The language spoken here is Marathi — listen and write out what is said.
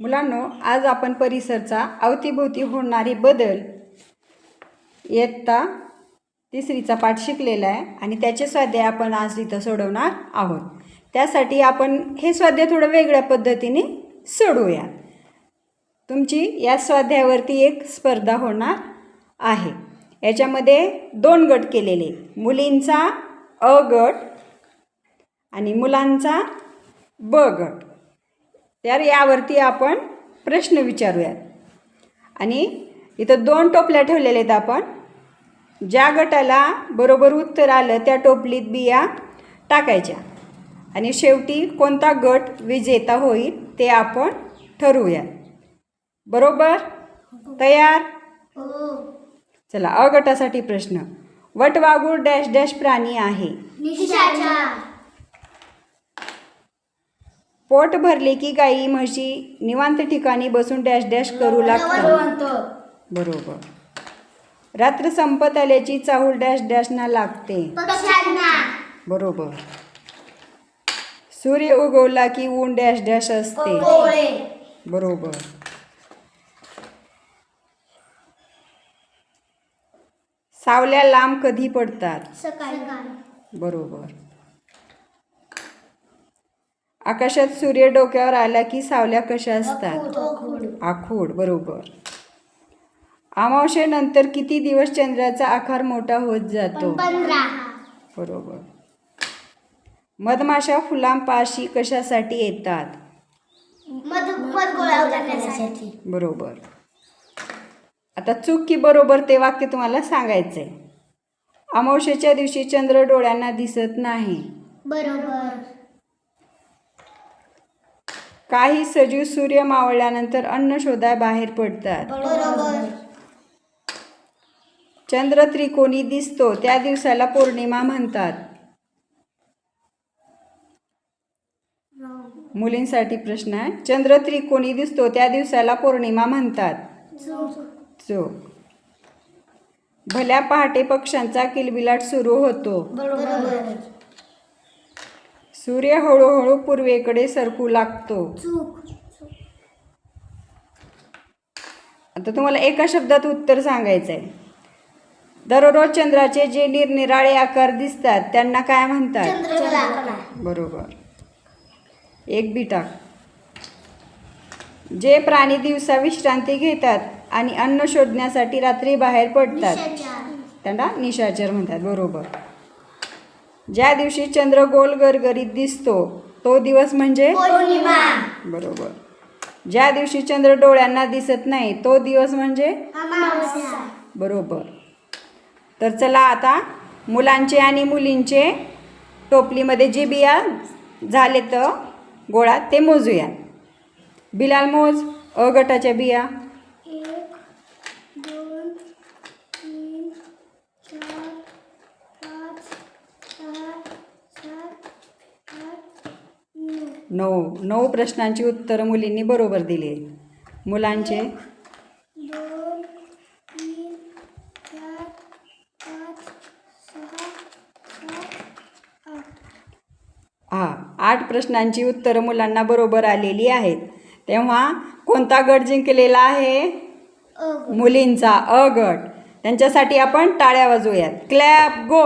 मुलांनो आज आपण परिसरचा अवतीभोवती होणारे बदल इयत्ता तिसरीचा पाठ शिकलेला आहे आणि त्याचे स्वाध्याय आपण आज इथं सोडवणार आहोत. त्यासाठी आपण हे स्वाध्याय थोडं वेगळ्या पद्धतीने सोडवूया. तुमची या स्वाध्यायावरती एक स्पर्धा होणार आहे. याच्यामध्ये दोन गट केलेले. मुलींचा अ गट आणि मुलांचा ब गट. तर यावरती आपण प्रश्न विचारूयात. आणि इथं दोन टोपल्या ठेवलेल्या आहेत आपण. ज्या गटाला बरोबर उत्तर आलं त्या टोपलीत बिया टाकायच्या. आणि शेवटी कोणता गट विजेता होईल ते आपण ठरवूयात. बरोबर? तयार? चला अ गटासाठी प्रश्न. वटवागूळ डॅश डॅश प्राणी आहे. पोट भरले की गाई म्हशी निवांत ठिकाणी बसून डॅश डॅश करू लागतात. बरोबर. रात्र संपत आल्याची चाहूल डॅश डॅशना लागते. बरोबर. सूर्य उगवला की ऊन डॅश डॅश असते. बरोबर. सावल्या लांब कधी पडतात? बरोबर. आकाशात सूर्य डोक्यावर आला की सावल्या कशा असतात? आखूड. बरोबर. अमावशेनंतर किती दिवस चंद्राचा आकार मोठा होत जातो? बरोबर. मधमाशा फुलांपाशी कशासाठी येतात? बरोबर. आता चूक की बरोबर ते वाक्य तुम्हाला सांगायचं आहे अमावस्येच्या दिवशी चंद्र डोळ्यांना दिसत नाही. बरोबर. काही सजीव सूर्य मावळल्यानंतर अन्न शोधाय बाहेर पडतात. चंद्र त्रिकोणी दिसतो त्या दिवसाला पौर्णिमा म्हणतात. मुलींसाठी प्रश्न आहे. चंद्र त्रिकोणी दिसतो त्या दिवसाला पौर्णिमा म्हणतात. चूक. भल्या पहाटे पक्ष्यांचा किलबिलाट सुरू होतो. सूर्य हळूहळू पूर्वेकडे सरकू लागतो. चूक. आता तुम्हाला एका शब्दात उत्तर सांगायचं आहे दररोज चंद्राचे जे निरनिराळे आकार दिसतात त्यांना काय म्हणतात? चंद्रकला बरोबर. एक बी टाक जे प्राणी दिवसा विश्रांती घेतात आणि अन्न शोधण्यासाठी रात्री बाहेर पडतात. त्यांना निशाचर म्हणतात. बरोबर. ज्या दिवशी चंद्र गोल गरगरीत दिसतो तो दिवस म्हणजे पौर्णिमा. बरोबर. ज्या दिवशी चंद्र डोळ्यांना दिसत नाही तो दिवस म्हणजे अमावस्या. बरोबर. तर चला आता मुलांचे आणि मुलींचे टोपलीमध्ये जे बिया झाले तर गोळा ते मोजूया बिलाल मोज अ गटाच्या बिया एक दोन तीन चार पाच सहा सात आठ नऊ नऊ प्रश्नांची उत्तरं मुलींनी बरोबर दिली. मुलांचे? दोन तीन चार पाच सहा सात आठ. हा आठ प्रश्नांची उत्तरं मुलांना बरोबर आलेली आहेत. तेव्हा कोणता गट जिंकलेला आहे? मुलींचा अ गट. त्यांच्यासाठी आपण टाळ्या वाजवूयात. क्लॅप गो!